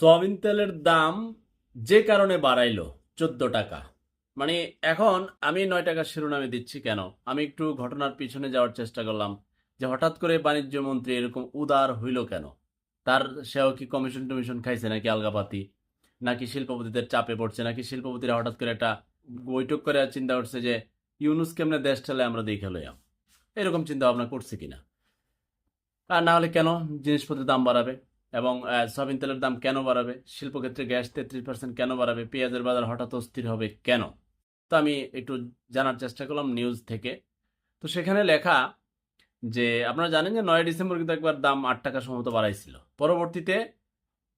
Soybean তেলের দাম যে কারণে বাড়াইলো, চোদ্দ টাকা। মানে এখন আমি নয় টাকার শিরোনামে দিচ্ছি কেন? আমি একটু ঘটনার পিছনে যাওয়ার চেষ্টা করলাম যে হঠাৎ করে বাণিজ্য মন্ত্রী এরকম উদার হইল কেন? তার সেও কি কমিশন টমিশন খাইছে নাকি আলগাপাতি? নাকি শিল্পপতিদের চাপে পড়ছে? নাকি শিল্পপতিরা হঠাৎ করে একটা বৈঠক করে চিন্তা করছে যে ইউনুস কেমনে দেশ ঠেলে আমরা দেখে লইয়াম? এরকম চিন্তা ভাবনা করছে কিনা? আর না হলে কেন জিনিসপত্রের দাম বাড়াবে? এবং সয়াবিন তেলের দাম কেন বাড়াবে? শিল্পক্ষেত্রে গ্যাস তেত্রিশ পার্সেন্ট কেন বাড়াবে? পেঁয়াজের বাজার হঠাৎ অস্থির হবে কেন? তো আমি একটু জানার চেষ্টা করলাম নিউজ থেকে। তো সেখানে লেখা যে, আপনারা জানেন যে নয় ডিসেম্বর কিন্তু একবার দাম আট টাকা সম্ভবত বাড়াইছিল। পরবর্তীতে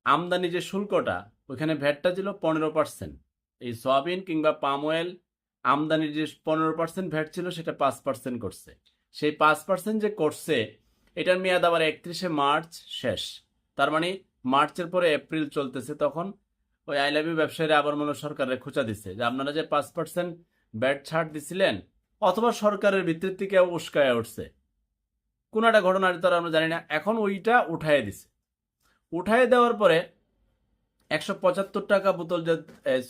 আমদানি যে শুল্কটা ওইখানে ভ্যাটটা ছিল পনেরো পার্সেন্ট এই সয়াবিন কিংবা পাম অয়েল আমদানির যে পনেরো পার্সেন্ট ভ্যাট ছিল, সেটা পাঁচ পার্সেন্ট করছে। সেই পাঁচ পার্সেন্ট যে করছে, এটার মেয়াদ আবার একত্রিশে মার্চ শেষ। তার মানে মার্চের পরে এপ্রিল চলতেছে তখন ওই আই লাভ ইউ ব্যবসায়ীরা আবার মনে সরকারের খোঁচা দিচ্ছে যে আপনারা যে পাঁচ পার্সেন্ট ব্যাট ছাড় দিছিলেন অথবা সরকারের ভিত্তির থেকে উস্কায় উঠছে। কোন একটা ঘটনা তারা আমরা জানি না। এখন ওইটা উঠায় দিছে। উঠায় দেওয়ার পরে একশো পঁচাত্তর টাকা বোতল যে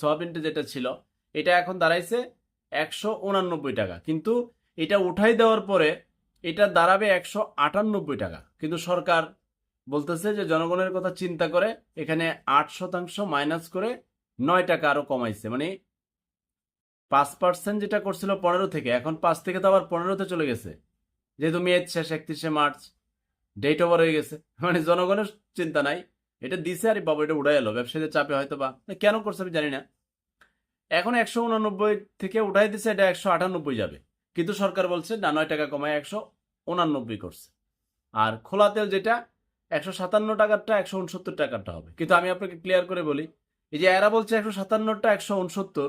সয়াবিনটা যেটা ছিল, এটা এখন দাঁড়াইছে একশো উনানব্বই টাকা। কিন্তু এটা উঠাই দেওয়ার পরে এটা দাঁড়াবে একশো আটানব্বই টাকা। কিন্তু সরকার বলতেছে যে জনগণের কথা চিন্তা করে এখানে আট শতাংশ মাইনাস করে নয় টাকা আরও কমাইছে। মানে পাঁচ পার্সেন্ট যেটা করছিল পনেরো থেকে, এখন পাঁচ থেকে তো আবার পনেরোতে চলে গেছে। যেহেতু মেয়াদ শেষ, একত্রিশে মার্চ ডেট ওভার হয়ে গেছে। মানে জনগণের চিন্তা নাই। এটা দিছে আর বাবা, এটা উড়াই এলো। ব্যবসায়ীদের চাপে হয়তো বা। কেন করছে আমি জানি না। এখন একশো উনানব্বই থেকে উঠাই দিছে, এটা একশো আটানব্বই যাবে। কিন্তু সরকার বলছে, না, নয় টাকা কমায়, একশো উনানব্বই করছে। আর খোলা তেল যেটা একশো সাতান্ন টাকারটা একশো উনসত্তর টাকারটা হবে। কিন্তু আমি আপনাকে ক্লিয়ার করে বলি, এই যে এরা বলছে একশো সাতান্নটা একশো উনসত্তর,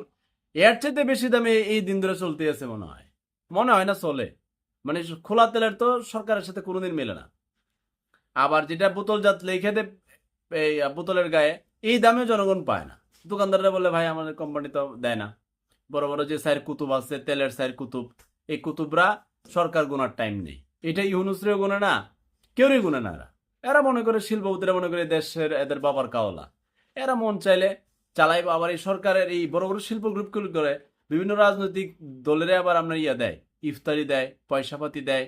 এর চাইতে বেশি দামে এই দিন ধরে চলতে আছে মনে হয়। মনে হয় না চলে। মানে খোলা তেলের তো সরকারের সাথে কোনোদিন মেলে না। আবার যেটা বোতলজাত লেখে দে এই বোতলের গায়ে, এই দামে জনগণ পায় না। দোকানদাররা বলে, ভাই, আমাদের কোম্পানি তো দেয় না। বড় বড় যে স্যার কুতুব আছে, তেলের স্যার কুতুব, এই কুতুবরা সরকার গোনার টাইম নেই। এটা ইউনুসরেও গোনে না, কেউরই গুনে না এরা মনে করে শিল্পপতিরা মনে করে দেশের এদের বাবার কাওলা। এরা মন চাইলে চালাইব। আবার এই সরকারের এই বড় বড় শিল্প গ্রুপগুলো করে বিভিন্ন রাজনৈতিক দলের আবার আপনার ইয়া দেয়, ইফতারি দেয়, পয়সাপাতি দেয়।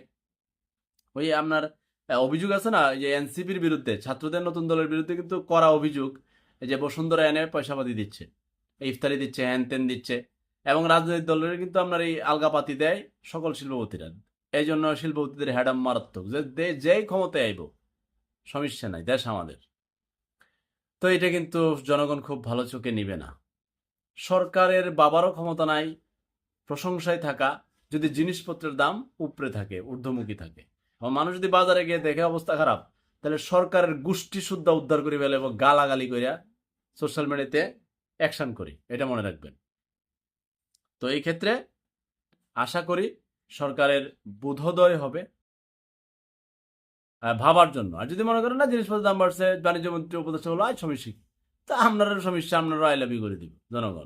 ওই আপনার অভিযোগ আছে না? যে এনসিপির বিরুদ্ধে, ছাত্রদের নতুন দলের বিরুদ্ধে কিন্তু করা অভিযোগ যে বসুন্ধরা এনে পয়সাপাতি দিচ্ছে, ইফতারি দিচ্ছে, হ্যান তেন দিচ্ছে। এবং রাজনৈতিক দলের কিন্তু আপনার এই আলগাপাতি দেয় সকল শিল্পপতিরা। এই জন্য শিল্পপতিদের হ্যাডাম মারাত্মক। যে, যেই ক্ষমতায় আইব সমস্যা নাই, দেশ আমাদের। তো এটা কিন্তু জনগণ খুব ভালো চোখে নিবে না। সরকারের বাবারও ক্ষমতা নাই, প্রশংসায় থাকা, যদি জিনিসপত্রের দাম উপরে থাকে, ঊর্ধ্বমুখী থাকে। মানুষ যদি বাজারে গিয়ে দেখে অবস্থা খারাপ, তাহলে সরকারের গোষ্ঠী শুদ্ধা উদ্ধার করে ফেলে এবং গালাগালি করিয়া সোশ্যাল মিডিয়াতে অ্যাকশন করি, এটা মনে রাখবেন। তো এই ক্ষেত্রে আশা করি সরকারের বোধোদয় হবে ভাবার জন্য। আর যদি মনে করেন না, জিনিসপত্র দাম বাড়ছে বাণিজ্য মন্ত্রী উপদেষ্টা হলো আয় সমস্যা তা আপনারও সমস্যা আপনারা আইলাবি করে দিব, জনগণ।